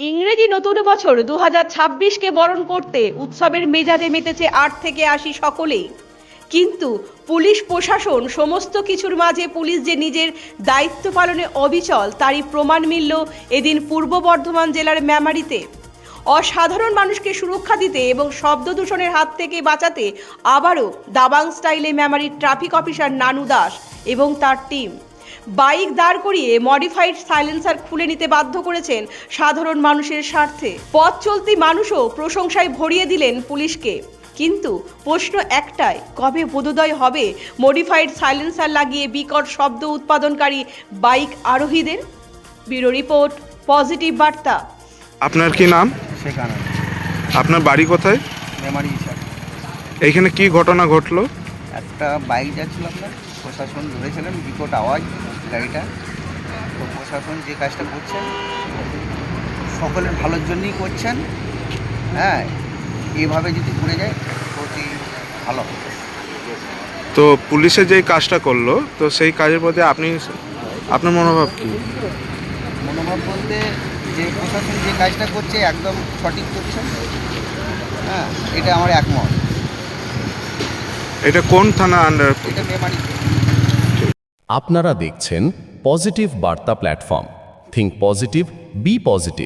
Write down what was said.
ইংরেজি নতুন বছর দু ছাব্বিশকে বরণ করতে উৎসবের মেজাজে মেতেছে আট থেকে আশি সকলেই। কিন্তু পুলিশ প্রশাসন সমস্ত কিছুর মাঝে পুলিশ যে নিজের দায়িত্ব পালনে অবিচল, তারই প্রমাণ মিলল এদিন পূর্ব বর্ধমান জেলার মেমারিতে অসাধারণ মানুষকে সুরক্ষা দিতে এবং শব্দ দূষণের হাত থেকে বাঁচাতে আবারও দাবাং স্টাইলে ম্যামারির ট্রাফিক অফিসার নানু দাস এবং তার টিম। বাইক দাঁড় করিয়ে মডিফাইড সাইলেন্সার খুলে নিতে বাধ্য করেছেন সাধারণ মানুষের স্বার্থে। পথ চলতি মানুষও প্রশংসায় ভরিয়ে দিলেন পুলিশকে। কিন্তু প্রশ্ন একটাই কবে বোধোদয় হবে মডিফাইড সাইলেন্সার লাগিয়ে বিকট শব্দ উৎপাদনকারী বাইক আরোহীদের? ব্যুরো রিপোর্ট পজিটিভ বার্তা। আপনার কি নাম? আপনার বাড়ি কোথায়? মেমারি এইখানে কি ঘটনা ঘটলো? একটা বাইক যাচ্ছিল আপনার প্রশাসন ধরেছিলেন বিকট আওয়াজ গাড়িটা। তো প্রশাসন যে কাজটা করছেন সকলের ভালোর জন্যই করছেন। হ্যাঁ এভাবে যদি ঘুরে যায় অতি ভালো। তো পুলিশে যেই কাজটা করল তো সেই কাজের প্রতি আপনি আপনার মনোভাব কি? মনোভাব বলতে যে প্রশাসন যে কাজটা করছে একদম সঠিক করছেন হ্যাঁ এটা আমার একমত। এটা কোন থানা আন্ডার আপনারা দেখছেন পজিটিভ বার্তা platform. Think positive be positive